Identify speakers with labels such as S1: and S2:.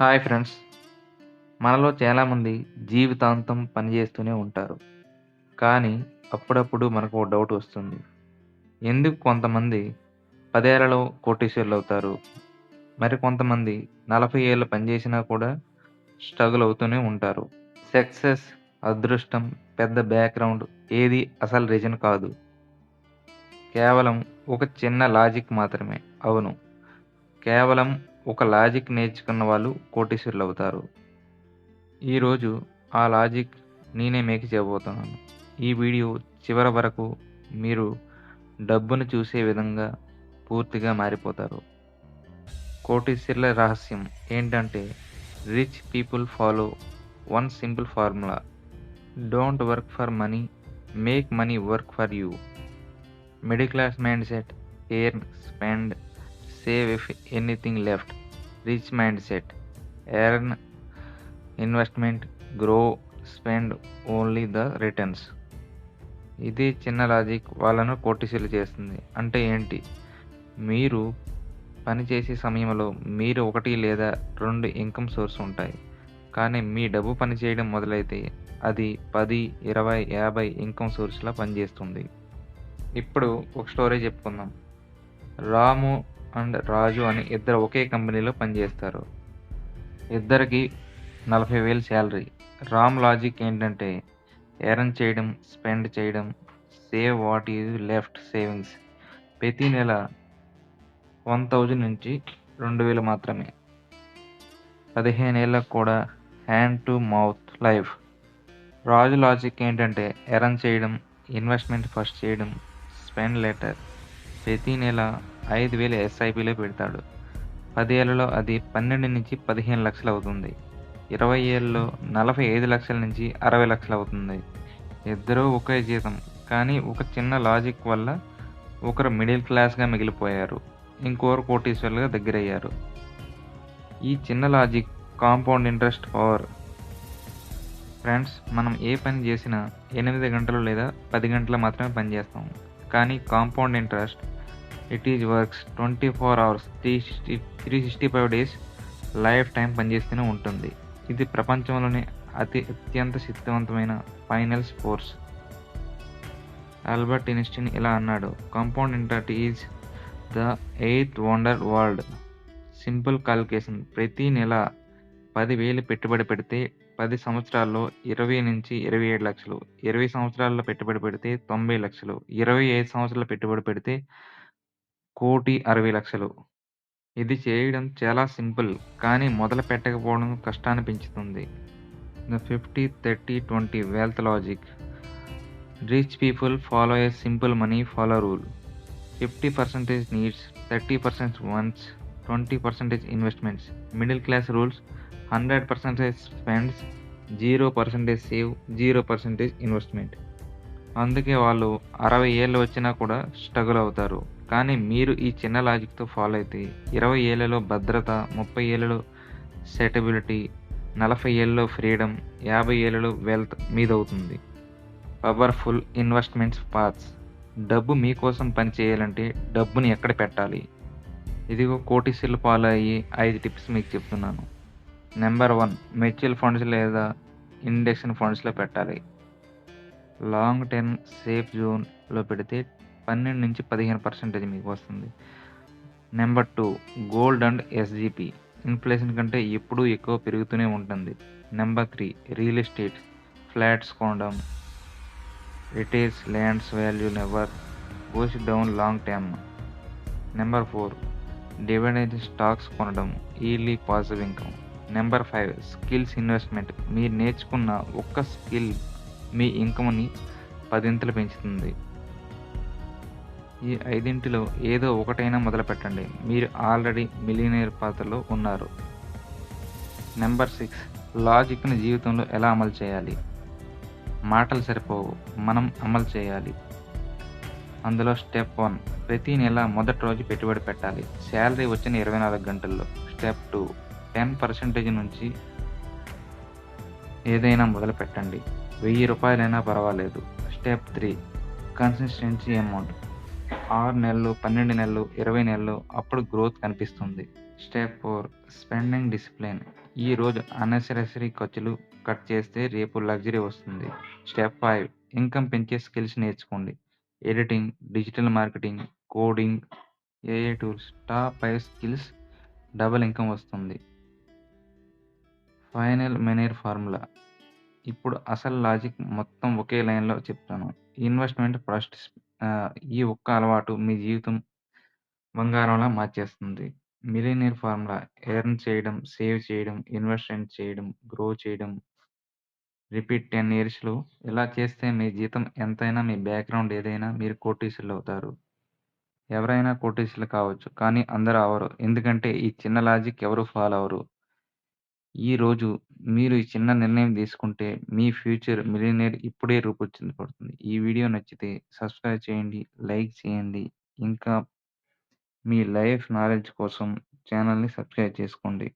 S1: Hi friends. మనలో చాలామంది జీవితాంతం పనిచేస్తూనే ఉంటారు. కానీ అప్పుడప్పుడు మనకు డౌట్ వస్తుంది. ఎందుకు కొంతమంది పదేళ్ళలో కోటీశ్వర్లు అవుతారు? మరి కొంతమంది నలభై ఏళ్ళు పనిచేసినా కూడా స్ట్రగుల్ అవుతూనే ఉంటారు. సక్సెస్ అదృష్టం పెద్ద బ్యాక్గ్రౌండ్ ఏది అసలు రీజన్ కాదు. కేవలం ఒక చిన్న లాజిక్ మాత్రమే. అవును. కేవలం ఒక లాజిక్ నేర్చుకున్న వాళ్ళు కోటీశ్వరులు అవుతారు ఈరోజు ఆ లాజిక్ నేనే మీకు చెప్పబోతున్నాను ఈ వీడియో చివరి వరకు మీరు డబ్బును చూసే విధంగా పూర్తిగా మారిపోతారు. కోటీశ్వరుల రహస్యం ఏంటంటే rich people follow one simple formula. Don't work for money make money work for you. Middle class mindset earn spend save if anything left. Rich mindset. Earn investment grow spend only the returns. ఇది చిన్న logic వాళ్ళను కోటీసులు చేస్తుంది. అంటే ఏంటి? మీరు పని చేసే సమయంలో మీరు ఒకటి లేదా రెండు ఇన్కమ్ సోర్స్ ఉంటాయి. కానీ మీ డబ్బు పనిచేయడం మొదలైతే అది పది ఇరవై యాభై ఇన్కమ్ సోర్స్లా పనిచేస్తుంది. ఇప్పుడు ఒక స్టోరీ చెప్పుకుందాం. రాము అండ్ రాజు అని ఇద్దరు ఒకే కంపెనీలో పనిచేస్తారు. ఇద్దరికి నలభై వేలు శాలరీ. రామ్ లాజిక్ ఏంటంటే ఎర్న్ చేయడం స్పెండ్ చేయడం save what is left savings. ప్రతి నెల వన్ థౌజండ్ నుంచి రెండు వేలు మాత్రమే. పదిహేను ఏళ్ళకు కూడా hand to mouth life. Raju logic ఏంటంటే ఎర్న్ చేయడం ఇన్వెస్ట్మెంట్ ఫస్ట్ చేయడం స్పెండ్ లెటర్. ప్రతి నెల ఐదు వేలు ఎస్ఐపిలో పెడతాడు. పది ఏళ్ళలో అది పన్నెండు నుంచి పదిహేను లక్షలు అవుతుంది. ఇరవై ఏళ్ళలో నలభై ఐదు లక్షల నుంచి అరవై లక్షలు అవుతుంది. ఇద్దరూ ఒకే జీతం కానీ ఒక చిన్న లాజిక్ వల్ల ఒకరు మిడిల్ క్లాస్గా మిగిలిపోయారు. ఇంకొకరు కోటీశ్వర్లుగా దగ్గరయ్యారు. ఈ చిన్న logic compound interest power. Friends మనం ఏ పని చేసినా ఎనిమిది గంటలు లేదా పది గంటలు మాత్రమే పని చేస్తాం కానీ compound interest it is works twenty four hours three sixty three sixty five days lifetime పనిచేస్తూనే ఉంటుంది. ఇది ప్రపంచంలోనే అతి అత్యంత శక్తివంతమైన ఫైనల్ స్పోర్ట్స్ ఆల్బర్ట్ ఇన్స్టిన్ ఇలా అన్నాడు compound interest is the eighth wonder world simple calculation ప్రతి నెల పదివేలు పెట్టుబడి పెడితే పది సంవత్సరాల్లో ఇరవై నుంచి ఇరవై ఏడు లక్షలు ఇరవై సంవత్సరాల్లో పెట్టుబడి పెడితే తొంభై లక్షలు ఇరవై ఐదు సంవత్సరాల పెట్టుబడి పెడితే కోటి అరవై లక్షలు. ఇది చేయడం చాలా సింపుల్ కానీ మొదలు పెట్టకపోవడం కష్టాన్ని పెంచుతుంది the fifty thirty twenty wealth logic. Rich people follow a simple money follow rule. Fifty percentage needs thirty percent wants twenty percentage investments. Middle class rules hundred percentage spends zero percentage save zero percentage investment. అందుకే వాళ్ళు అరవై ఏళ్ళు వచ్చినా కూడా struggle అవుతారు. కానీ మీరు ఈ చిన్న లాజిక్తో ఫాలో అయితే ఇరవై ఏళ్ళలో భద్రత ముప్పై ఏళ్ళలో సెటబిలిటీ నలభై ఏళ్ళలో ఫ్రీడమ్ యాభై ఏళ్ళలో వెల్త్ మీదవుతుంది. Powerful investments paths. డబ్బు మీకోసం పని చేయాలంటే డబ్బుని ఎక్కడ పెట్టాలి? ఇదిగో కోటీసులు ఫాలో అయ్యి ఐదు టిప్స్ మీకు చెప్తున్నాను. నెంబర్ వన్ మ్యూచువల్ ఫండ్స్ లేదా ఇండెక్షన్ ఫండ్స్లో పెట్టాలి. లాంగ్ టర్మ్ సేఫ్ జోన్లో పెడితే పన్నెండు నుంచి పదిహేను పర్సెంటేజ్ మీకు వస్తుంది. Number two gold and SGP inflation కంటే ఎప్పుడూ ఎక్కువ పెరుగుతూనే ఉంటుంది. Number three real estate flats కొనడం. Retails lands value never goes down long term number four dividend stocks కొనడం. Early positive income number five skills investment మీరు నేర్చుకున్న ఒక్క స్కిల్ మీ ఇన్కమ్ని పదింతలు పెంచుతుంది. ఈ ఐదింటిలో ఏదో ఒకటైనా మొదలుపెట్టండి. మీరు ఆల్రెడీ మిలినేర్ పాత్రలో ఉన్నారు. Number six. లాజిక్ని జీవితంలో ఎలా అమలు చేయాలి? మాటలు సరిపోవు. మనం అమలు చేయాలి. అందులో స్టెప్ వన్. ప్రతి నెల మొదటి రోజు పెట్టుబడి పెట్టాలి. శాలరీ వచ్చిన ఇరవై నాలుగు గంటల్లో. Step two. టెన్ పర్సెంటేజ్ నుంచి ఏదైనా మొదలు పెట్టండి వెయ్యి రూపాయలైనా పర్వాలేదు. Step three. Consistency amount. ఆరు నెలలు పన్నెండు నెలలు ఇరవై నెలలు అప్పుడు గ్రోత్ కనిపిస్తుంది. స్టెప్ ఫోర్ స్పెండింగ్ డిసిప్లిన్ రోజు అనెసరసరీ ఖర్చులు కట్ చేస్తే రేపు లగ్జరీ వస్తుంది. స్టెప్ ఫైవ్ ఇన్కమ్ పెంచే స్కిల్స్ నేర్చుకోండి. Editing digital marketing coding AI tools top five skills double income వస్తుంది. ఫైనల్ మెనేర్ ఫార్ములా ఇప్పుడు అసలు లాజిక్ మొత్తం ఒకే లైన్లో చెప్తాను. ఇన్వెస్ట్మెంట్ ఫస్ట్ ఈ ఒక్క అలవాటు మీ జీవితం బంగారంలా మార్చేస్తుంది. మిలినియర్ ఫార్ములా ఎర్న్ చేయడం సేవ్ చేయడం ఇన్వెస్ట్మెంట్ చేయడం గ్రో చేయడం రిపీట్ టెన్ ఇయర్స్లో ఇలా చేస్తే మీ జీతం ఎంతైనా మీ బ్యాక్గ్రౌండ్ ఏదైనా మీరు కోటీసులు అవుతారు. ఎవరైనా కోటీసులు కావచ్చు కానీ అందరూ అవరు. ఎందుకంటే ఈ చిన్న లాజిక్ ఎవరు ఫాలో అవరు. ఈరోజు మీరు ఈ చిన్న నిర్ణయం తీసుకుంటే మీ ఫ్యూచర్ మిలియనేర్ ఇప్పుడే రూపొందించబడుతుంది ఈ వీడియో నచ్చితే సబ్స్క్రైబ్ చేయండి లైక్ చేయండి. ఇంకా మీ లైఫ్ నాలెడ్జ్ కోసం ఛానల్ని సబ్స్క్రైబ్ చేసుకోండి.